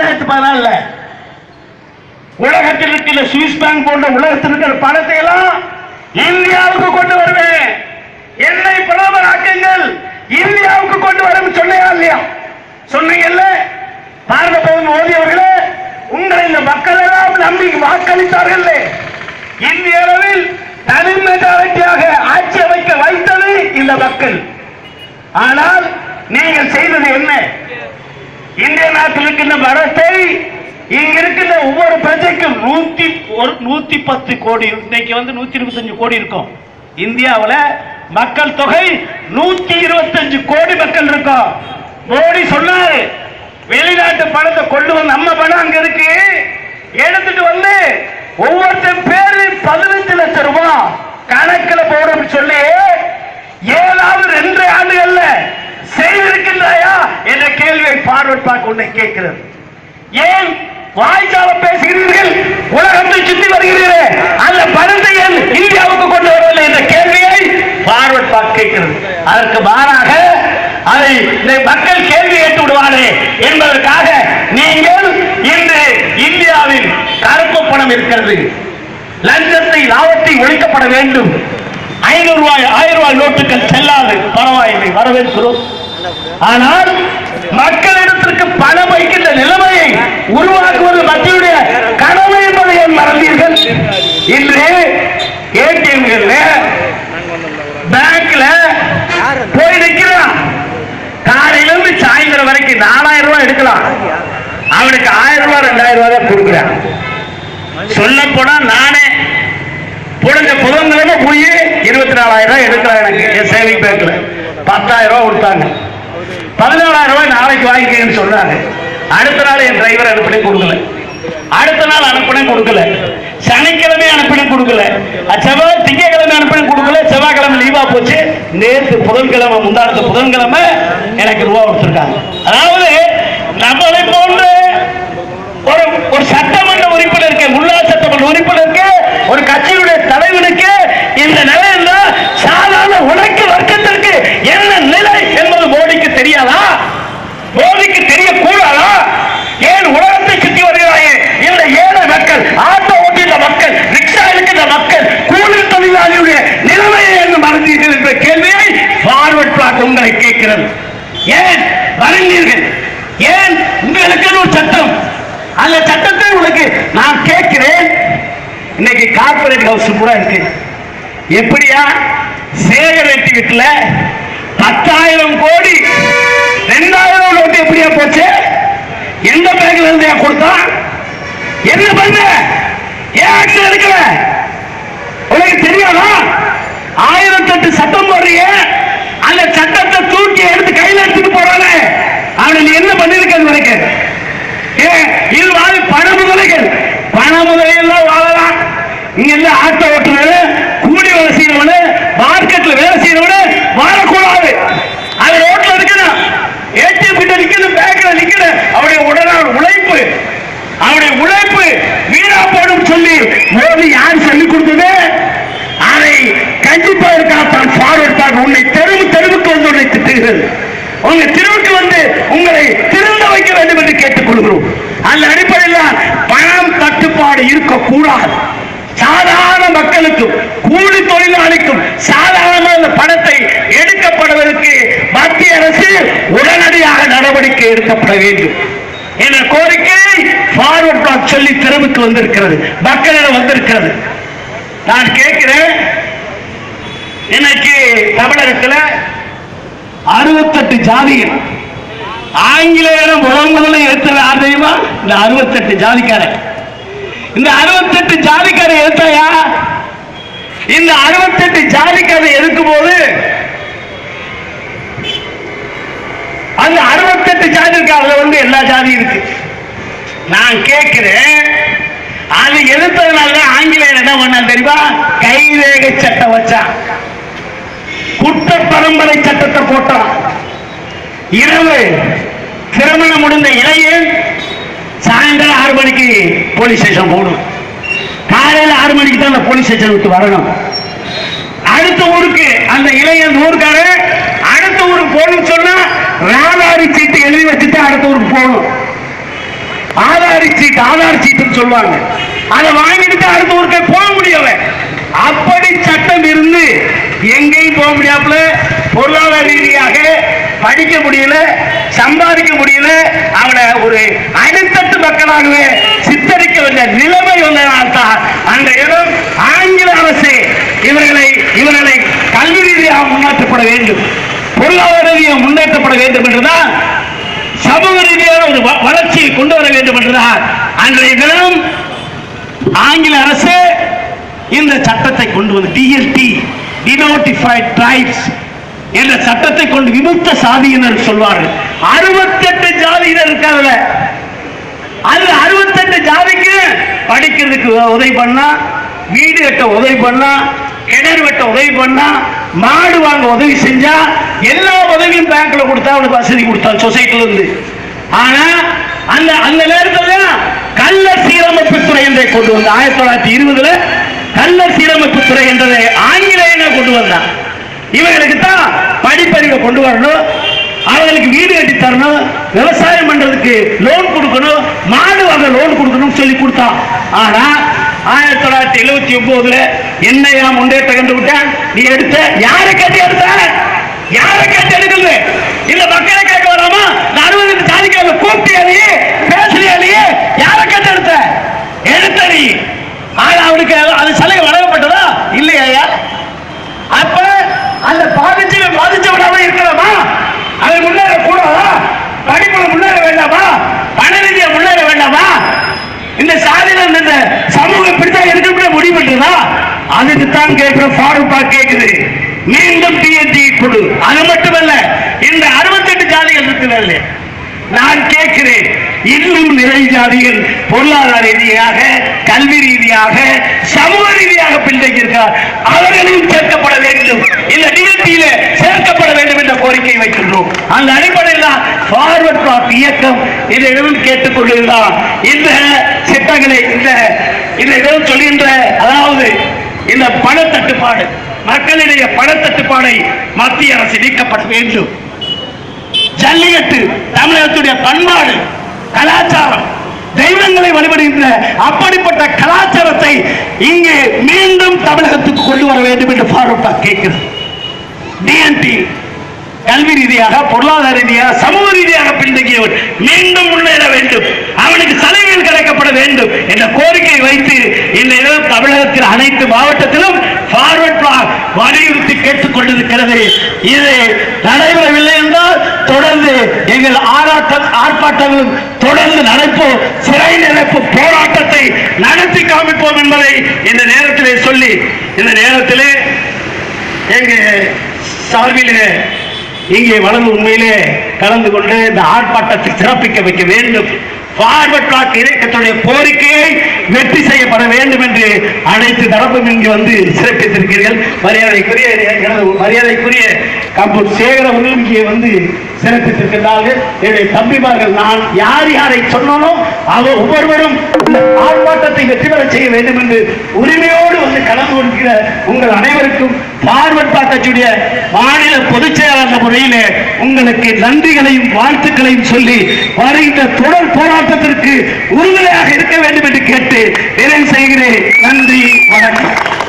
ரெண்டாயிரத்தி பதினாலுல உலகத்தில் இருக்கிற சுவிஸ் பேங்க் போன்ற உலகத்தில் இருக்கிற பணத்தை எல்லாம் இந்தியாவுக்கு கொண்டு வருவேன். என்னை பிரதமராக்குங்கள் இந்தியாவுக்கு கொண்டு வரும் சொன்னையா இல்லையா? சொன்னீங்கல்ல? பாரத பிரதமர் மோடி அவர்களே உங்களை இந்த மக்கள் எல்லாம் நம்பி வாக்களித்தார்கள். இந்திய அளவில் தனி மெஜாரிட்டியாக ஆட்சி அமைக்க வைத்தது இந்த மக்கள். ஆனால் நீங்கள் செய்தது என்ன? இந்திய நாட்டில் இருக்கின்ற மரத்தை இங்க இருக்கின்ற ஒவ்வொரு பிரஜைக்கும் நூத்தி ஒரு நூத்தி பத்து கோடி இன்னைக்கு வந்து நூத்தி இருபத்தஞ்சு கோடி இருக்கும். இந்தியாவில் மக்கள் தொகை நூத்தி இருபத்தஞ்சு கோடி மக்கள் இருக்கும். மோடி சொன்னாரு வெளிநாட்டு பணத்தை கொண்டு வந்து நம்ம பணம் அங்க இருக்கு. எடுத்துட்டு வந்து ஒவ்வொருத்தன் பேரு பதினஞ்சு லட்சம் ரூபாய் கணக்குல போடும் சொல்லி ஏழாவது ரெண்டு ஆண்டுகள்ல செய்திருக்கின்றாயா என்ற கேள்வியை பார்வர்ட் பார்க்க உன்னை கேட்கிறது. ஏன் வாய்க்காலம் பேசுகிறீர்கள்? உலகத்தை சுத்தி வருகிறீர்களே. அந்த பணத்தை ஏன் இந்தியாவுக்கு கொண்டு வரவில்லை என்ற கேள்வியை பார்வர்ட் பார்க்க கேட்கிறது. அதற்கு மாறாக அதை மக்கள் கேள்வி கேட்டு விடுவாரே என்பதற்காக நீங்கள் இன்று இந்தியாவில் கருப்பு பணம் இருக்கிறது. லஞ்சத்தை லாபத்தை ஒழிக்கப்பட வேண்டும். ஐநூறு ரூபாய் ஆயிரம் ரூபாய் நோட்டுகள் செல்லாது. பரவாயில்லை வரவேற்கிறோம். ஆனால் மக்களிடத்திற்கு பணம் வைக்கின்ற நிலைமையை உருவாக்குவது மத்தியுடைய கடமை என்பதை ஏன் மறந்தீர்கள்? இன்று ஏடிஎம்கள் பேங்க்ல போய் நிற்கிறான். காலையில இருந்து சாயந்தரம் வரைக்கும் நாலாயிரம் ரூபாய் எடுக்கலாம். அவனுக்கு ஆயிரம் ரூபாய் ரெண்டாயிரம் ரூபாய் தான் கொடுக்குறான். சொல்ல போனா நானே புடிஞ்ச புதன்கிழமை போய் இருபத்தி நாலாயிரம் ரூபாய் எடுக்கலாம் எனக்கு என் சேவிங் பேங்க்ல பத்தாயிரம் ரூபாய் கொடுத்தாங்க. பதினாலாயிரம் ரூபாய் நாளைக்கு வாங்கிக்கன்னு சொன்னாங்க அடுத்த நாள் என் டிரைவர் அனுப்பினே கொடுக்கல. அடுத்த நாள் அனுப்பினே கொடுக்கல. சனிக்கிழமை அனுப்பினே கொடுக்கல. செவ்வாய் திங்கக்கிழமை அனுப்பினே கொடுக்கல. செவ்வாய்க்கிழமை லீவா போச்சு. நேற்று புதன்கிழமை முந்தானத்து புதன்கிழமை எனக்கு ரூபா கொடுத்துருக்காங்க. அதாவது நம்மளை போன்ற ஒரு ஒரு சட்டமன்ற உறுப்பினருக்கு உள்ளாட்சி சட்டமன்ற உறுப்பினருக்கு ஒரு கட்சியுடைய தலைவனுக்கு இந்த நிலை இருந்தா சாதாரண உழைக்க வர்க்கத்திற்கு என்ன தெரியாதா? மோடிக்கு தெரியக்கூடாதா? ஏன் உலகத்தை சுற்றி வருகிறாயே? இந்த ஏழை மக்கள் ஆட்டோ ஓட்டுகின்ற மக்கள் ரிக்ஷா இருக்கின்ற மக்கள் கூலி தொழிலாளியுடைய நிலைமையை என்று மறந்தீர்கள் என்ற கேள்வியை ஃபார்வர்ட் பிளாக் உங்களை கேட்கிறது. ஏன் மறந்தீர்கள்? ஏன் உங்களுக்கு ஒரு சட்டம்? அந்த சட்டத்தை உங்களுக்கு நான் கேட்கிறேன். இன்னைக்கு கார்பரேட் ஹவுஸ் கூட இருக்கு. எப்படியா? சேகர் வீட்டில் வீட்டுல பத்தாயிரம் கோடி ரெண்டாயிரம் நோட்டு எப்படியா போச்சு? எந்த பேங்க்ல இருந்து கொடுத்தா? என்ன பண்ண? ஏன் ஆக்ஷன் எடுக்கல உனக்கு தெரியாதா? ஆயிரத்தி எட்டு சட்டம் போடுறீங்க அந்த சட்டத்தை தூக்கி எடுத்து கையில எடுத்துட்டு போறானே. அவனை நீ என்ன பண்ணிருக்க உனக்கு? ஏன் இது மாதிரி பண முதலைகள். பண முதலையெல்லாம் வாழலாம். இங்க இருந்து ஆட்டோ ஓட்டுறது அவருடைய உழைப்பு வீணா போடும் சொல்லி மோடி யார் சொல்லிக் கொடுத்தது? அதை கண்டிப்பதற்காக இருக்கா தான் ஃபார்வர்ட் உன்னை தெருவு தெருவுக்கு வந்து உன்னை திட்டுகிறது. உங்க தெருவுக்கு வந்து உங்களை திருந்த வைக்க வேண்டும் என்று கேட்டுக் கொள்கிறோம் அந்த அடிப்படையில் பணம் தட்டுப்பாடு இருக்கக்கூடாது. சாதாரண மக்களுக்கும் கூலி தொழிலாளிக்கும் சாதாரண அந்த பணத்தை எடுக்கப்படுவதற்கு மத்திய அரசு உடனடியாக நடவடிக்கை எடுக்கப்பட வேண்டும். என கோரிக்கை ஃபார்வர்ட் பிளாக் சொல்லி தெருவுக்கு வந்திருக்கிறது. மக்களிடம் வந்திருக்கிறது. நான் கேட்கிறேன் இன்னைக்கு தமிழகத்தில் அறுபத்தெட்டு ஜாதிகள். ஆங்கிலேயரும் முதல் முதல்ல எடுத்தது யார் தெரியுமா? இந்த அறுபத்தெட்டு ஜாதிக்காரன் இந்த அறுபத்தெட்டு ஜாதிக்காரை எடுத்தாயா இந்த அறுபத்தெட்டு ஜாதிக்காரை எடுக்கும் போது அந்த அறுபத்தெட்டு ஜாதி இருக்கு அதுல வந்து எல்லா ஜாதியும் இருக்கு. நான் கேட்கிறேன் அது எதிர்த்ததுனால ஆங்கிலேயர் என்ன பண்ண தெரியுமா? கைரேகை சட்டம் வச்சான். குற்ற பரம்பரை சட்டத்தை போட்டான். இரவு திருமணம் முடிந்த இளைஞன் சாயந்தரம் ஆறு மணிக்கு போலீஸ் ஸ்டேஷன் போகணும். காலையில் ஆறு மணிக்கு தான் அந்த போலீஸ் ஸ்டேஷன் விட்டு வரணும். அடுத்த ஊருக்கு அந்த இளைஞன் ஊருக்காரர் அடுத்த ஊருக்கு போகணும்னு சொன்னா ராதாரி சீட்டு எழுதி வச்சுட்டு அடுத்த ஊருக்கு போகணும். ஆதார் சீட் ஆதார் சீட்டுன்னு சொல்லுவாங்க. அதை வாங்கிட்டு அடுத்த ஊருக்கு போக முடியல. அப்படி சட்டம் இருந்து எங்கேயும் போக முடியாப்புல. பொருளாதார ரீதியாக படிக்க முடியல சம்பாதிக்க முடியல. அவனை ஒரு அடித்தட்டு மக்களாகவே சித்தரிக்க வேண்டிய நிலைமை வந்ததால்தான் அந்த இடம் ஆங்கில அரசு இவர்களை இவர்களை கல்வி ரீதியாக முன்னேற்றப்பட வேண்டும். பொருளாதார ரீதியாக முன்னேற்றப்பட வேண்டும் என்றுதான் சமூக ரீதியான ஒரு வ- வளர்ச்சியை கொண்டு வர வேண்டும் என்றுதான் அன்றைய தினம் ஆங்கில அரசு இந்த சட்டத்தை கொண்டு வந்து டிஎல்டி டினோட்டிஃபைட் ட்ரைப்ஸ் என்ற சட்டத்தை கொண்டு விமுக்த சாதியினர் சொல்வார்கள். அறுபத்தெட்டு ஜாதியினர் இருக்காதுல அது அறுபத்தெட்டு ஜாதிக்கு படிக்கிறதுக்கு உதவி பண்ணா வீடு கட்ட உதவி பண்ணா கிணறு வெட்ட உதவி பண்ணா மாடு வாங்க உதவி செஞ்சா எல்லா உதவியும் பேங்க்ல கொடுத்தா அவனுக்கு வசதி கொடுத்தான் சொசைட்டில இருந்து. ஆனா அந்த அந்த நேரத்தில் கள்ள சீரமைப்பு துறை என்றை கொண்டு வந்த ஆயிரத்தி தொள்ளாயிரத்தி இருபதுல கள்ள சீரமைப்பு துறை என்றதை ஆங்கிலேயன கொண்டு வந்தான். இவங்களுக்கு தான் படிப்பறிவை கொண்டு வரணும் அவங்களுக்கு வீடு கட்டி தரணும் விவசாயம் பண்றதுக்கு லோன் கொடுக்கணும் மாடு வாங்க லோன் கொடுக்கணும் சொல்லி கொடுத்தான். ஆனா ஆயிரத்தி தொள்ளாயிரத்தி எழுபத்தி ஒன்பதுல என்னையா முன்னேற்ற கண்டு விட்டேன்? நீ எடுத்த? யாரை கேட்டு எடுத்த? யாரை கேட்டு எடுக்கல இல்ல மக்களை கேட்க வராமா? நான் அறுபது ஜாதிக்காக கூப்பிட்டியாலேயே பேசலையாலேயே யாரை கேட்டு எடுத்த? எடுத்த நீ. ஆனா அவனுக்கு அது சலுகை வர இல்லையா அப்ப அந்த பாதிச்சு பாதிச்சவனாக இருக்கலாமா அது முன்னேற கூடாதா படிப்புல முன்னேற வேண்டாமா பண ரீதியா முன்னேற வேண்டாமா இந்த சாதியில இந்த சமூகம் இப்படித்தான் இருக்க முடிவு பண்றதா அதுக்கு தான் கேட்கிற ஃபாரூக் கேட்குது மீண்டும் டிஎன்டி கொடு. அது மட்டுமல்ல இந்த அறுபத்தெட்டு ஜாதிகள் இருக்கிறது நான் கேட்கிறேன் இன்னும் நிறை ஜாதிகள் பொருளாதார ரீதியாக கல்வி ரீதியாக சமூக ரீதியாக பின்தங்கியிருக்கார் அவர்களையும் சேர்க்கப்பட வேண்டும். இந்த நிகழ்ச்சியில சேர்க்கப்பட வேண்டும் என்ற கோரிக்கை வைக்கின்றோம். அந்த அடிப்படையில் தான் ஃபார்வர்ட் பிளாக் இயக்கம் இதிடம் கேட்டுக்கொண்டிருந்தார் இந்த திட்டங்களை இந்த இந்த இடம் சொல்கின்ற அதாவது இந்த பணத்தட்டுப்பாடு மக்களிடையே பண மத்திய அரசு நீக்கப்பட வேண்டும். ஜல்லிக்கட்டு தமிழகத்துடைய பண்பாடு கலாச்சாரம் தெய்வங்களை வழிபடுகின்ற அப்படிப்பட்ட கலாச்சாரத்தை இங்கே மீண்டும் தமிழகத்துக்கு கொண்டு வர வேண்டும் என்று ஃபாரூக் கேட்கிறது டிஎன்டி கல்வி ரீதியாக பொருளாதார ரீதியாக சமூக ரீதியாக பின்தங்கியவன் மீண்டும் முன்னேற வேண்டும். அவன் சலுகைகள் கிடைக்கப்பட வேண்டும் என்ற கோரிக்கை வைத்து இந்த இடம் தமிழகத்தில் அனைத்து மாவட்டத்திலும் ஃபார்வர்ட் பிளாக் வலியுறுத்தி கேட்டுக் கொண்டிருக்கிறது இது நடைபெறவில்லை என்றால் தொடர்ந்து எங்கள் ஆராட்டம் ஆர்ப்பாட்டங்களும் தொடர்ந்து நடப்போம் சிறை நிரப்பு போராட்டத்தை நடத்தி காமிப்போம் என்பதை இந்த நேரத்திலே சொல்லி இந்த நேரத்திலே எங்க சார்பிலே இங்கே வளர்ந்து உண்மையிலே கலந்து கொண்டு இந்த ஆர்ப்பாட்டத்தை சிறப்பிக்க வைக்க வேண்டும். பார்வர்ட் பிளாக் இயக்கத்துடைய கோரிக்கையை வெற்றி செய்யப்பட வேண்டும் அனைத்து தரப்பும் இங்கு வந்து சிறப்பித்திருக்கிறீர்கள். மரியாதைக்குரிய எனது மரியாதைக்குரிய கம்பூர் சேகரவர்கள் இங்கே வந்து சிறப்பித்திருக்கிறார்கள் என்னுடைய தம்பிமார்கள் நான் யார் யாரை சொன்னாலும் அவர் ஒவ்வொருவரும் இந்த ஆர்ப்பாட்டத்தை வெற்றி பெற செய்ய வேண்டும் என்று உரிமையோடு வந்து கலந்து இருக்கிற உங்கள் அனைவருக்கும் பார்வர்ட் மாநில பொதுச் செயலாளர் முறையிலே உங்களுக்கு நன்றிகளையும் வாழ்த்துக்களையும் சொல்லி வருகின்ற தொடர் போராட்டத்திற்கு உறுதுணையாக இருக்க வேண்டும் என்று கேட்டு நிறைவு செய்கிறேன். நன்றி வணக்கம்.